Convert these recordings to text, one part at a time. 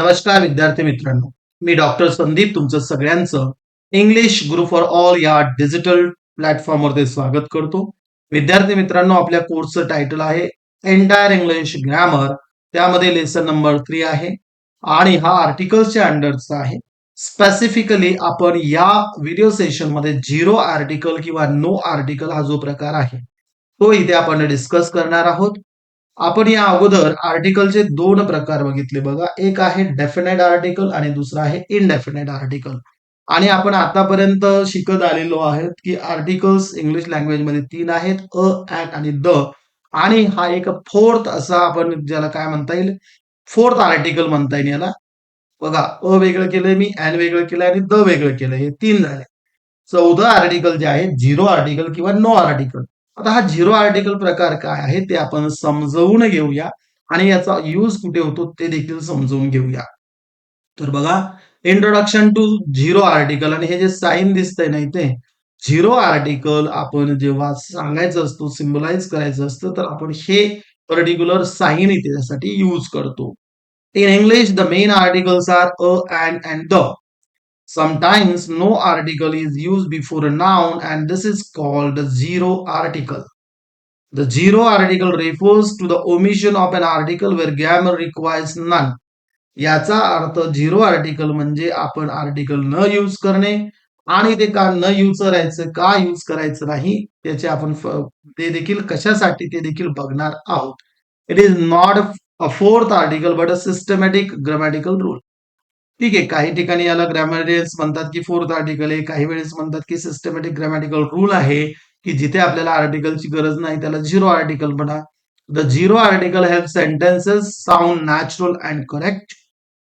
नमस्कार विद्यार्थी मित्रांनो. मी डॉक्टर संदीप तुमचं सगळ्यांचं इंग्लिश गुरु फॉर ऑल या डिजिटल प्लॅटफॉर्मवरती स्वागत करतो. विद्यार्थी मित्रांनो आपल्या कोर्सचं टायटल आहे एंटायर इंग्लिश ग्रॅमर त्यामध्ये लेसन नंबर थ्री आहे आणि हा आर्टिकल्सच्या अंडरचा आहे. स्पेसिफिकली आपण या व्हिडिओ सेशनमध्ये झिरो आर्टिकल किंवा नो आर्टिकल हा जो प्रकार आहे तो इथे आपण डिस्कस करणार आहोत. आपण या अगोदर आर्टिकलचे दोन प्रकार बघितले बघा. एक आहे डेफिनेट आर्टिकल आणि दुसरा आहे इनडेफिनेट आर्टिकल आणि आपण आतापर्यंत शिकत आलेलो आहोत की आर्टिकल्स इंग्लिश लँग्वेजमध्ये तीन आहेत अ ऍट आणि द आणि हा एक फोर्थ असा आपण ज्याला काय म्हणता येईल? फोर्थ आर्टिकल म्हणता येईल याला. बघा अ वेगळं केलंय मी ऍन वेगळं केलंय आणि द वेगळं केलंय. हे तीन झाले. चौदा आर्टिकल जे आहे झिरो आर्टिकल किंवा नो आर्टिकल आता हा झिरो आर्टिकल प्रकार काय आहे ते आपण समजवून घेऊया आणि याचा यूज कुठे होतो ते देखील समजवून घेऊया. तर बघा इंट्रोडक्शन टू झिरो आर्टिकल आणि हे जे साईन दिसतंय ना इथे झिरो आर्टिकल आपण जेव्हा सांगायचं असतो सिम्बलाइज करायचं असतं तर आपण हे पर्टिक्युलर साईन इथे त्यासाठी यूज करतो. In English the main articles are a an and the Sometimes no article is used before a noun and this is called the zero article. The zero article refers to the omission of an article where grammar requires none. याचा अर्थ zero article म्हणजे आपण article न use करणे आणि ते का न यूज करायचं का यूज करायचं नाही त्याचे आपण ते देखील कशासाठी ते देखील बघणार आहोत it is not a fourth article but a systematic grammatical rule ठीक आहे काही ठिकाणी याला ग्रॅमॅटिकल्स म्हणतात की फोर्थ आर्टिकल आहे काही वेळेस म्हणतात की सिस्टमॅटिक ग्रॅमॅटिकल रूल आहे की जिथे आपल्याला आर्टिकलची गरज नाही त्याला झिरो आर्टिकल म्हणा. The zero article have sentences sound natural and correct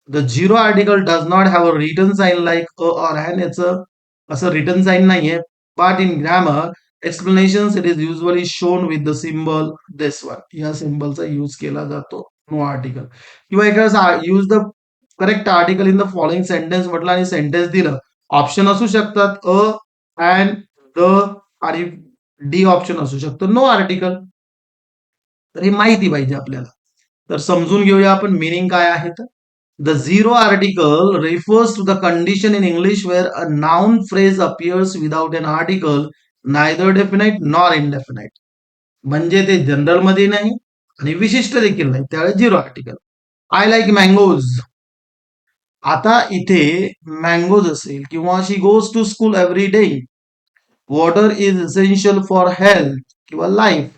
the zero article does not have a written sign like a or an याचं असं रिटर्न साईन नाहीये. But in grammar explanation it is usually shown with the symbol this one या सिम्बलचा use केला जातो. No article किंवा एखादा use the correct article in the following sentence म्हटलं आणि सेंटेन्स दिलं. ऑप्शन असू शकतात अ अँड द आणि डी ऑप्शन असू शकतं. नो आर्टिकल तर हे माहिती पाहिजे आपल्याला. तर समजून घेऊया आपण मिनिंग काय आहे तर the zero article refers to the condition in English where a noun phrase appears without an article neither definite nor indefinite म्हणजे ते जनरलमध्ये नाही आणि विशिष्ट देखील नाही. त्यावेळेस zero article I like mangoes आता इथे मँगोज असेल किंवा she goes to school every day water is essential for health किंवा लाईफ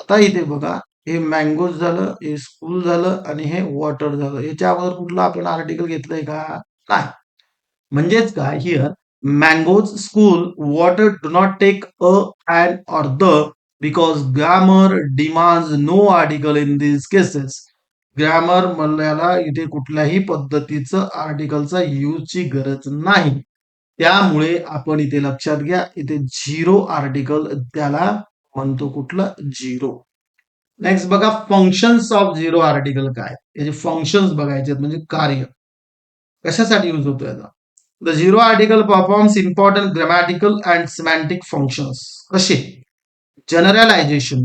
आता इथे बघा हे मँगोज झालं हे स्कूल झालं आणि हे वॉटर झालं. याच्या अगोदर कुठलं आपण आर्टिकल घेतलंय का? नाही म्हणजेच काय here mangoes school water do not take a an or the because grammar demand no article in this cases grammar म्हणल्याला इथे कुठल्याही पद्धतीचं आर्टिकलचा यूजची गरज नाही. त्यामुळे आपण इथे लक्षात घ्या इथे झिरो आर्टिकल त्याला म्हणतो कुठलं? झिरो नेक्स्ट बघा फंक्शन्स ऑफ झिरो आर्टिकल काय? याचे फंक्शन्स बघायचे आहेत, म्हणजे कार्य. कशासाठी यूज होतो याचा? The zero article performs important grammatical and semantic functions कसे? जनरलायझेशन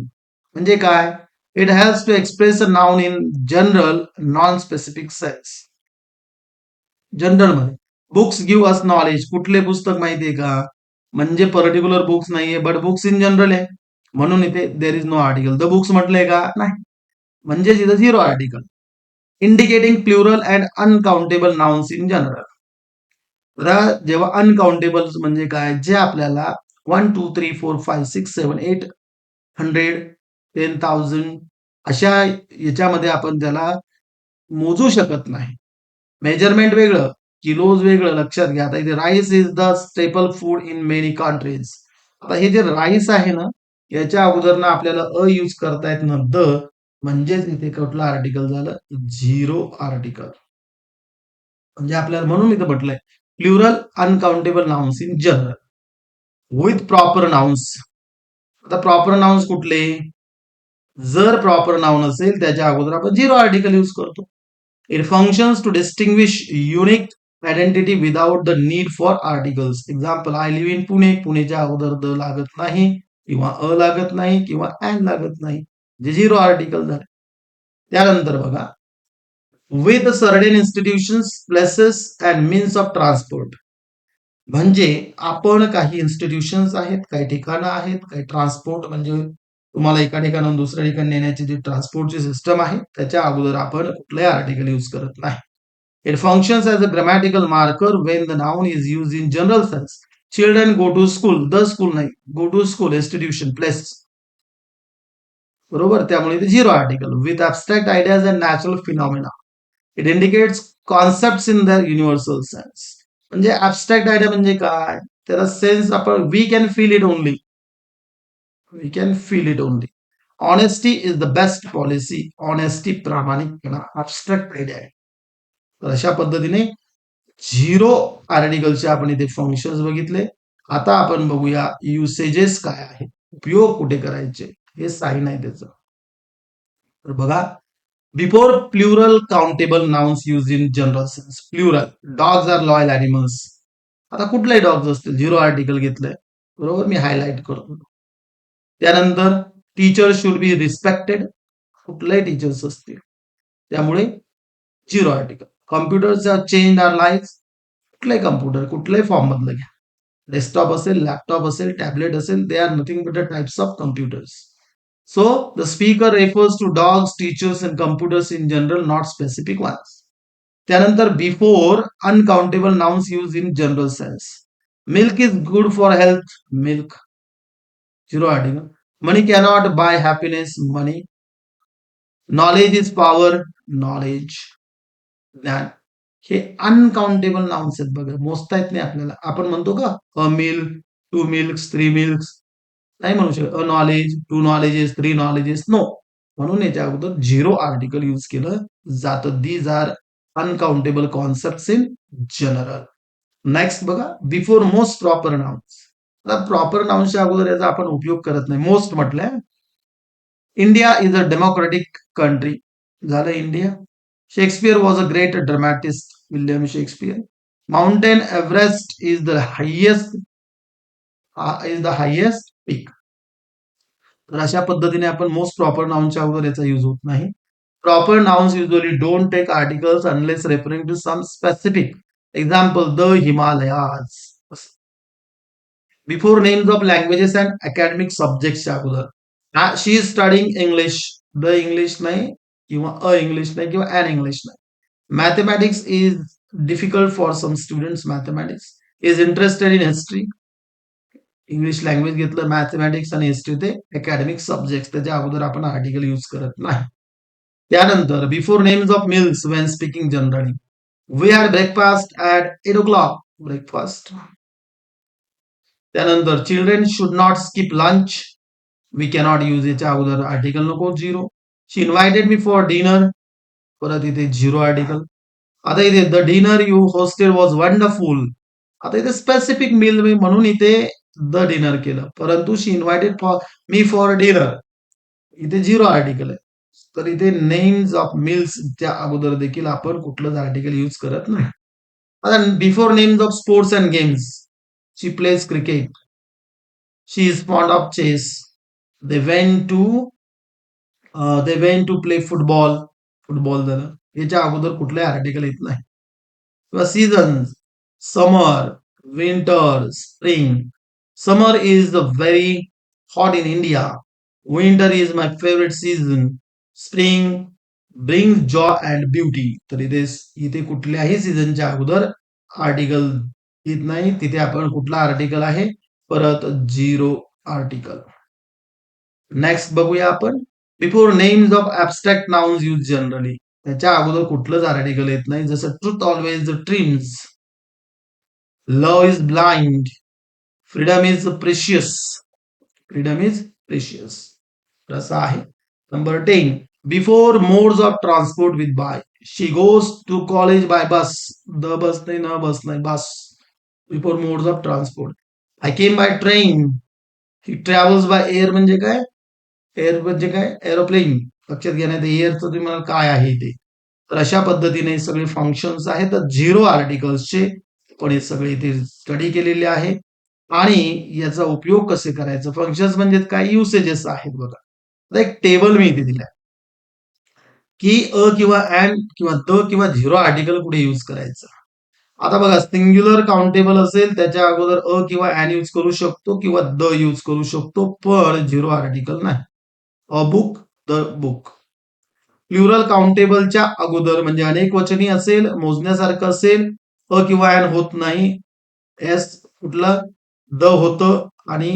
म्हणजे काय? It helps to express a noun in general non specific sense. जनरलमध्ये बुक्स गिव्ह अस नॉलेज कुठले पुस्तक माहितीये का? म्हणजे पर्टिक्युलर बुक्स नाहीये बट बुक्स इन जनरल आहे. म्हणून इथे there is no article the books म्हटलंय का? नाही. म्हणजे इथं zero article indicating plural and uncountable nouns in general जेव्हा अनकाउंटेबल म्हणजे काय? जे आपल्याला one two three four five six seven eight hundred ten thousand अशा याच्यामध्ये आपण त्याला मोजू शकत नाही. मेजरमेंट वेगळं किलोज वेगळं लक्षात घ्या. आता इथे rice is the staple food in many countries आता हे जे राईस आहे ना याच्या अगोदर ना आपल्याला अ यूज करता येत ना द म्हणजेच इथे कुठलं आर्टिकल झालं? झिरो आर्टिकल म्हणजे आपल्याला म्हणून इथं म्हटलंय plural uncountable nouns in general with proper nouns आता प्रॉपर नाउन्स कुठले? जर प्रॉपर नाव नसेल त्याच्या अगोदर आपण झिरो आर्टिकल यूज करतो. It functions to distinguish unique identity without the need for articles example I live in Pune पुणेच्या अगोदर द लागत नाही किंवा अ लागत नाही किंवा अँड लागत नाही. जे झिरो आर्टिकल झाले. त्यानंतर बघा. With certain institution places and means of transport म्हणजे आपण काही इन्स्टिट्यूशन्स आहेत काही ठिकाणं आहेत काही ट्रान्सपोर्ट म्हणजे तुम्हाला एका ठिकाणाहून दुसऱ्या ठिकाणी नेण्याची जी ट्रान्सपोर्टची सिस्टम आहे त्याच्या अगोदर आपण कुठलाही आर्टिकल यूज करत नाही. It functions as a grammatical marker when the noun is use in general sense children go to school the school नाही. Go to school institution place बरोबर? त्यामुळे ते zero article with abstract ideas and natural phenomena it indicates concept in the universal sense म्हणजे abstract idea म्हणजे काय? त्याचा sense आपण we can feel it only we can feel it only honesty is the best policy honesty प्रामाणिकपणा abstract idea आहे तर अशा पद्धतीने झिरो आर्टिकलचे आपण इथे फंक्शन्स बघितले. आता आपण बघूया युसेजेस काय आहे उपयोग कुठे करायचे? हे साईन आहे त्याचं. तर बघा. Before plural countable nouns use in general sense plural dogs are loyal animals आता कुठलेही डॉग्स असतील झिरो आर्टिकल घेतलंय. बरोबर? मी हायलाइट करतो. त्यानंतर टीचर शुड बी रिस्पेक्टेड कुठलेही टीचर्स असतील. त्यामुळे zero article are change our life कुठलाही कम्प्युटर कुठल्याही फॉर्म मधलं घ्या. डेस्कटॉप असेल लॅपटॉप असेल टॅबलेट असेल they are nothing but the types of computers so the speaker refers to dogs teachers and computers in general not specific ones त्यानंतर before uncountable nouns use in general sense milk is good for health milk zero article money cannot buy happiness money knowledge is power knowledge ज्ञान हे uncountable nouns आहेत बघा. मोजता येत नाही आपल्याला. आपण म्हणतो का? A milk two milk three milk नाही म्हणू शकत. A knowledge two knowledges three knowledges no म्हणून याच्या अगोदर झिरो आर्टिकल यूज केलं जातं. These are uncountable concept in general next बघा. Before most proper nouns proper नाउन्सच्या अगोदर याचा आपण उपयोग करत नाही. मोस्ट म्हटलंय India is a democratic country झालं India Shakespeare was a great dramatist William Shakespeare mountain Everest is the highest is the highest peak तर अशा पद्धतीने आपण मोस्ट प्रॉपर नाउनच्या अगोदर याचा युज होत नाही. Proper nouns usually don't take articles unless referring to some specific example the Himalayas before names of languages and academic सब्जेक्टच्या अगोदर she is studying English the English नाही किंवा अ इंग्लिश नाही किंवा अन इंग्लिश नाही mathematics is difficult for some students mathematics is interested in history English language घेतलं mathematics आणि history ते academic subject त्याच्या अगोदर आपण आर्टिकल यूज करत नाही त्यानंतर before names of meals when speaking generally we had breakfast at eight o'clock breakfast त्यानंतर children should not skip lunch we cannot use याच्या अगोदर आर्टिकल नको zero she invited me for dinner परत इथे zero article आता इथे the dinner you hosted was wonderful आता इथे स्पेसिफिक मिल म्हणून इथे द डिनर केलं. परंतु she invited for me for dinner इथे झिरो आर्टिकल आहे. तर इथे नेम्स ऑफ मिल्सच्या अगोदर देखील आपण कुठलंच आर्टिकल यूज करत नाही. आता before names of sports and games She plays cricket. Cricket is fond of of chess they went to they went to play football football झालं याच्या अगोदर कुठलाही आर्टिकल येत नाही. किंवा season summer winter spring summer is very hot in India winter is my favourite season spring bring joy and beauty तर इथे इथे कुठल्याही सीझनच्या अगोदर आर्टिकल येत नाही. तिथे आपण कुठला आर्टिकल आहे? परत झिरो आर्टिकल नेक्स्ट बघूया आपण. Before names of abstract nouns use generally त्याच्या अगोदर कुठलंच आर्टिकल येत नाही. जसं truth always triumphs love is blind freedom is precious freedom is precious असं आहे. Number ten before modes of transport with by she goes to college by bus the bus नाही an bus नाही bus. Before modes of transport I came by train he travels by air म्हणजे काय? Air म्हणजे काय? Aeroplane लक्षात घेण्यात एअरचं तुम्ही म्हणाल काय आहे ते? तर अशा पद्धतीने सगळे फंक्शन्स आहेत. तर झिरो आर्टिकल्सचे पण हे सगळे इथे स्टडी केलेले आहे. आणि याचा उपयोग कसे करायचं? फंक्शन्स म्हणजे काय? युसेजेस आहेत बघा. एक टेबल मी इथे दिलाय. की अ किंवा अँड किंवा द किंवा झिरो आर्टिकल कुठे यूज करायचं? आता बघा सिंग्युलर काउंटेबल असेल त्याच्या अगोदर अ किंवा अॅन यूज करू शकतो किंवा द यूज करू शकतो पण झिरो आर्टिकल नाही. A book the book plural काउंटेबलच्या अगोदर म्हणजे अनेक वचनी असेल मोजण्यासारखं असेल अ किंवा अँड होत नाही एस कुठलं द होतं आणि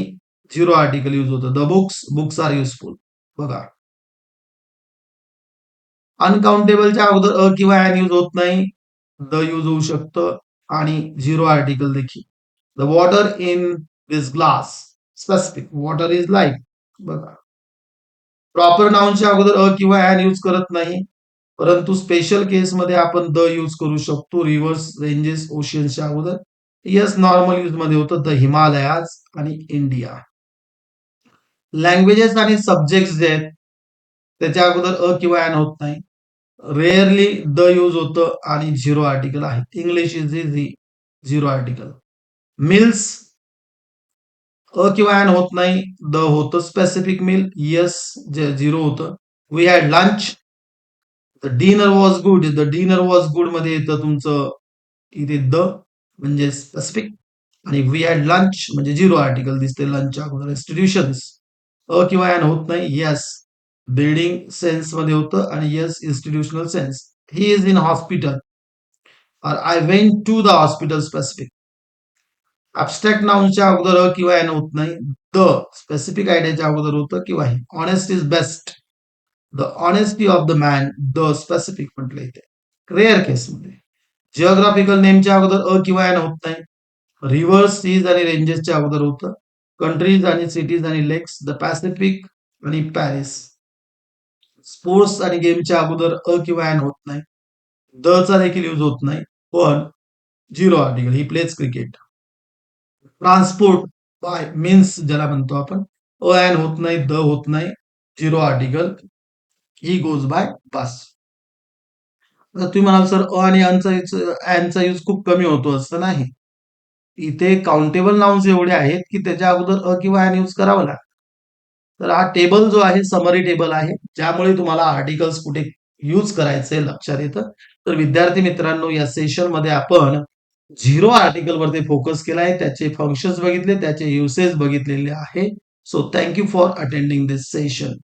झिरो आर्टिकल यूज होतं. The books books are useful बघा. अनकाउंटेबलच्या अगोदर अ किंवा अँड यूज होत नाही द यूज होऊ शकतं आणि झिरो आर्टिकल देखील. The water in this glass specific water is life बघा. प्रॉपर नाउनच्या अगोदर अ किंवा ॲन यूज करत नाही परंतु स्पेशल केसमध्ये आपण द यूज करू शकतो रिव्हर्स रेंजेस ओशियनच्या अगोदर. येस नॉर्मल यूजमध्ये होतं द हिमालयाज आणि इंडिया लँग्वेजेस आणि सब्जेक्ट जे आहेत त्याच्या अगोदर अ किंवा ॲन होत नाही. रेअरली द यूज होतं आणि झिरो आर्टिकल आहे. English is is zero article meals a किंवा अँड होत नाही द होतं. स्पेसिफिक मिल येस जे झिरो होतं. We had lunch the dinner was good the dinner was गुडमध्ये येतं तुमचं इथे द म्हणजे स्पेसिफिक आणि वी हॅड लंच म्हणजे झिरो आर्टिकल दिसते लंच अगोदर. इन्स्टिट्यूशन्स अ किंवा ॲन होत नाही येस बिल्डिंग सेन्समध्ये होतं आणि yes institutional sense he is in hospital और I went to the hospital specific abstract नाउनच्या अगोदर अ किंवा यानं होत नाही. द स्पेसिफिक आयडियाच्या अगोदर होतं किंवा हे. Honest is best the honesty of the man the specific म्हटलं इथे. रेअर केसमध्ये जिओग्राफिकल नेमच्या अगोदर अ किंवा यानं होत नाही. रिव्हर्स सीज आणि रेंजेसच्या अगोदर होतं. कंट्रीज आणि सिटीज आणि लेक्स द पॅसिफिक आणि पॅरिस स्पोर्ट्स आणि गेमच्या अगोदर अ किंवा एन होत नाही. द चा देखील यूज होत नाही. पण zero article he plays cricket. Transport by means ज्याला म्हणतो आपण अ ॲन होत नाही द होत नाही zero article he goes by bus आता तुम्ही म्हणाल सर अ आणि अनचा अॅनचा यूज खूप कमी होतो असं नाही. इथे काउंटेबल नाउन्स एवढे आहेत की त्याच्या अगोदर अ किंवा अँड यूज करावं लागतं. तर हा टेबल जो आहे समरी टेबल आहे. ज्यामुळे तुम्हाला आर्टिकल्स कुठे यूज करायचे लक्षात येतं. तर विद्यार्थी मित्रांनो या सेशनमध्ये आपण झिरो आर्टिकल वरती फोकस आहे. त्याचे फंक्शन्स बघितले त्याचे युसेस बघितलेले आहे. So thank you for attending this session